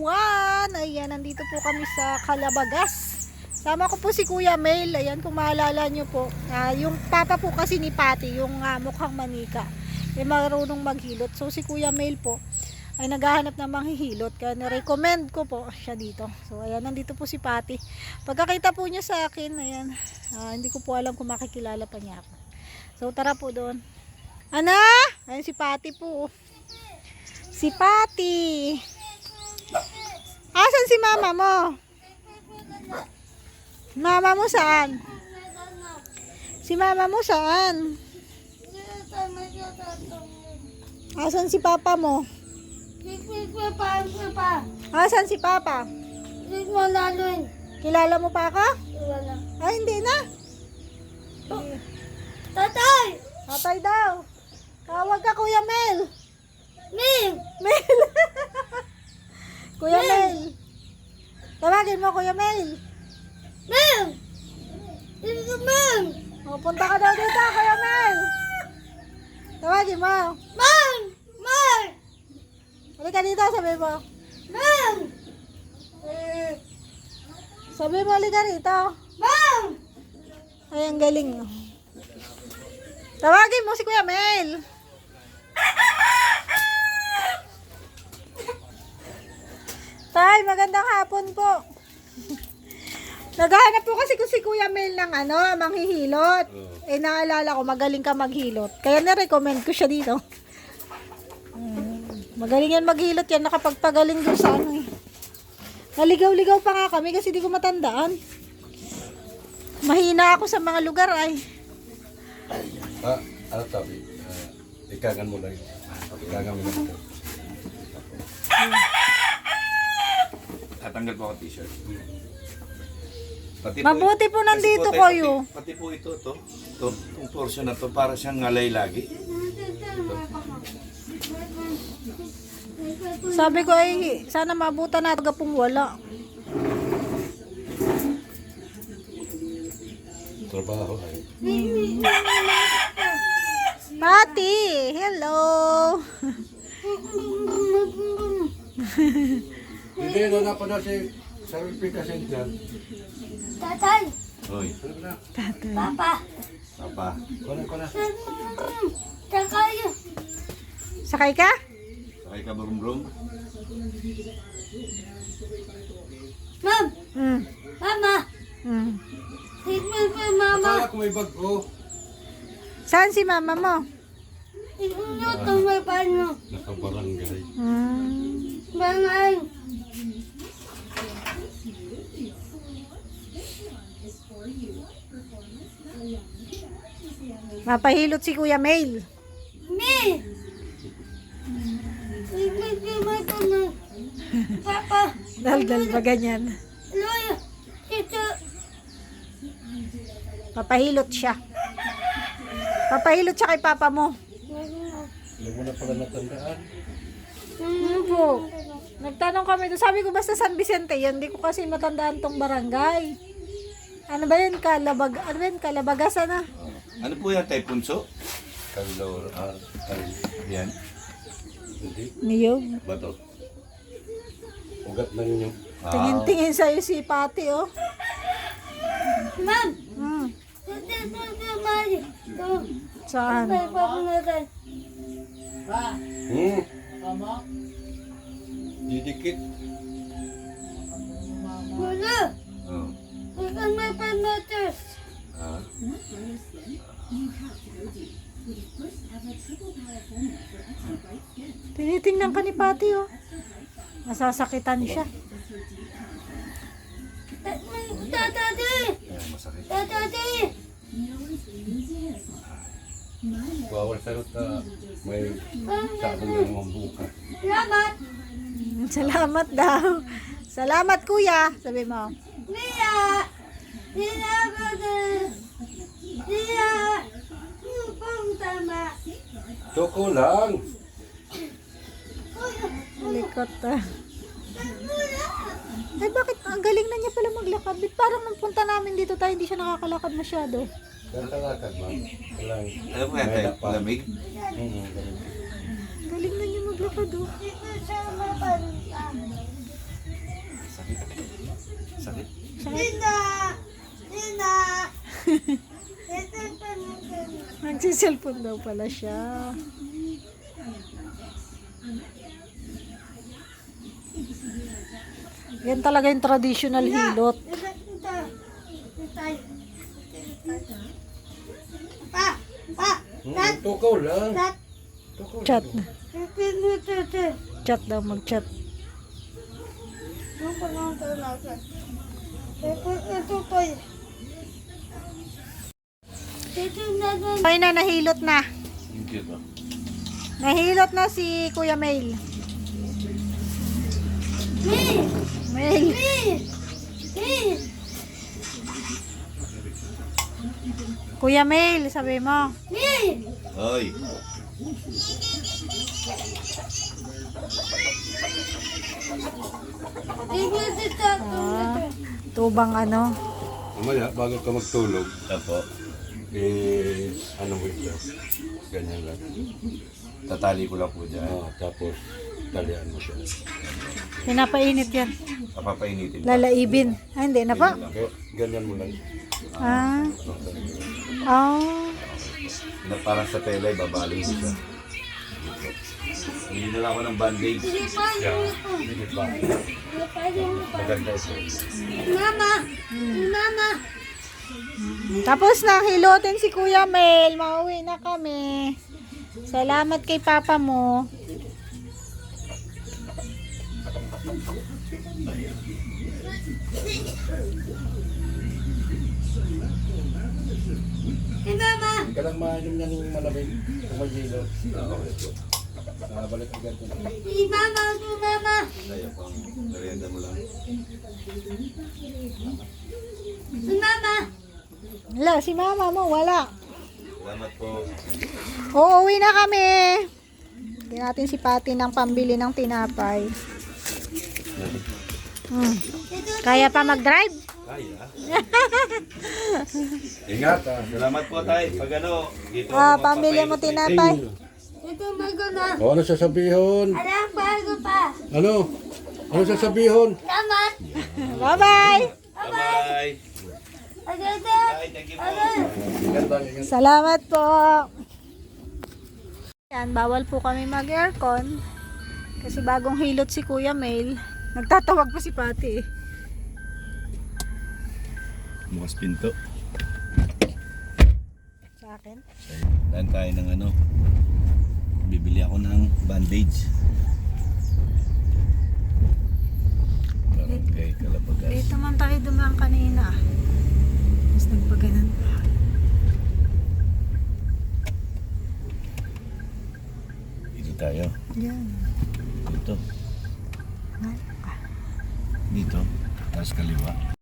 everyone! Ayan, nandito po kami sa Calabagas. Sama ko po si Kuya Mel. Ayan, kung maalala nyo po. ah, yung papa po kasi ni Patty, yung ah, mukhang manika. Eh, marunong maghilot. So, si Kuya Mel po ay naghahanap ng manghihilot. Kaya na-recommend ko po siya dito. So, ayan, nandito po si Patty. Pagkakita po niya sa akin, ayan, ah, hindi ko po alam kung makikilala pa niya ako. So, tara po doon. Ana! Ayan si Patty po. Si Patty. Asan si mama mo? Mama mo saan? Si mama mo saan? Asan si papa mo? Asan si papa? Kilala mo pa ako? Ay, hindi na. Tatay! Tatay daw. Tawag ka, Kuya Mel. Ming! Mel. Kuya Mel. Tawagin mo, Kuya Mel. Ming! Dito Ming! O, punta ka daw dito, Kuya Mel. Tawagin mo. Ming! Ming! Halika dito, sabi mo. Ming! Sabi mo, halika rito. Ming! Ay, ang galing. Tawagin mo si Kuya Mel. Tay, magandang hapon po. Naghahanap po kasi ko si Kuya Mel ng ano, manghihilot. Eh, naalala ko, magaling ka maghilot. Kaya na-recommend ko siya dito. Mm, Magaling yan maghilot yan. Nakapagpagaling doon sa ano eh. Naligaw-ligaw pa nga kami kasi di ko matandaan. Mahina ako sa mga lugar ay. Ah, ano sabi? Uh, ikagan mo lang. Ikagan mo lang. Tatanggal po ako t-shirt. Pati Mabuti po nandito kasi kayo. Pati, pati po ito, to. to itong portion na to, para siyang ngalay lagi. Sabi ko ay sana mabutan natin pong wala. Trabaho ay. Pati, hello. Hindi na nga pa na si Sarpicasin dyan. Tatay! Hoy, Ano na? Papa! papa. Kona, kona. Tatay! Sakay ka? Sakay ka brum-brum. Ma'am! Mm. Mama! Mm. Tignan yung mama! Akala ko may bag ko. Saan si mama mo? Tignan nyo ito may paano. Nakabarangay. Mm. Bangay! Mapahilot si Kuya Mail. Paano. Papa! Daldal ba ganyan? Loya! Tito! Papahilot siya. Papahilot siya kay papa mo. Hindi mo na pala natandaan. Ano po? Nagtanong kami doon. Sabi ko basta San Vicente yan. Hindi ko kasi matandaan tong barangay. Ano ba yun? Kalabag, ano ba yun? Kalabagasan na. Ano po yan, tay punso? Kalor, ah, kal, Yan. hindi. Niyog. Bato. Ugat lang yung Ah, Tingin-tingin sa'yo si Pati, oh. Ma'am! Hmm. Tito ko mali! Ito! Saan? May papunatan! Hmm. Didikit. Wala! Ikaw may panotas! Ah. Tinitingnan ka ni Pati, oh. Masasakitan siya. Tatati! Tatati! Bawal sagot na may sabi ng mga. Salamat! Salamat daw. Salamat, kuya. Sabi mo. Mia! Choco lang. Likot, ah. Ay, bakit? Ang galing na niya pala maglakad. Ba't parang nung punta namin dito tayo, hindi siya nakakalakad masyado. Gantalakad, ma'am. Walang... Ano po yan, tay? Lamig? Hmm, ganun. Galing na niya maglakad, oh. Dito siya mapantan. Nina! Nina! Ito pa natin. Nagsiselfon daw pala siya. Yan talaga yung traditional hilot. Ito, ito. Ito. Ito. Pa! Pa! Hmm, tukaw lang. Chat. Ito, ito, ito. Chat daw, mag-chat. Ano pa lang ito natin? Ito, ito pa. Ito. Ay na, nahilot na. Nahilot na si Kuya Mail. Mail. Hey! Hey! Kuya Mail, sabi mo. Ito, ito, Ah, tubang ano. Mamaya, bago ka magtulog, Apo. Eh, ano mo ito? Ganyan lang. Tatali ko lang po dyan. Ah, tapos, talian mo siya. Pinapainit yan. Papainitin. Lalaibin. Ah, hindi na pa. Okay, ganyan mo lang. Ah. Ah. Na parang sa tela, babaling ko siya. Hindi na lang ako ng bandage. Hindi pa, hindi pa. Hindi ba? Hindi pa, hindi pa. Maganda ito. Mama! Mama! Tapos na hilotin si Kuya Mel. Mauwi na kami. Salamat kay Papa mo. Hey, Mama! Hindi ka lang mainom na ng malamig. Kung may hilo. Ah, balik agad ko. Hey, Mama! Si Mama! Kaya pang merienda mo lang. Si Mama! Wala, si Mama mo, wala. Salamat po. Uuwi na kami. Bigyan natin si Pati ng pambili ng tinapay. Hmm. Kaya pa mag-drive? Kaya. Ingat ah. Salamat po tay. Pag ano, dito Ah, ako pamilya mo tinapay. Ito, mago na. O, ano sasabihin? Alam, bago pa. Ano? Ano sasabihin? Salamat! Bye-bye! Bye-bye. Salamat po. Yan, bawal po kami mag-aircon. Kasi bagong hilot si Kuya Mail. Nagtatawag pa si Pati eh. Bukas pinto. Sa akin. Dan tayo ng ano. Bibili ako ng bandage. Barangay Kalabagas. Dito man tayo dumaan kanina. Nagpaganan pa. Dito tayo. Yan. Dito. Dito. Tapos kaliwa.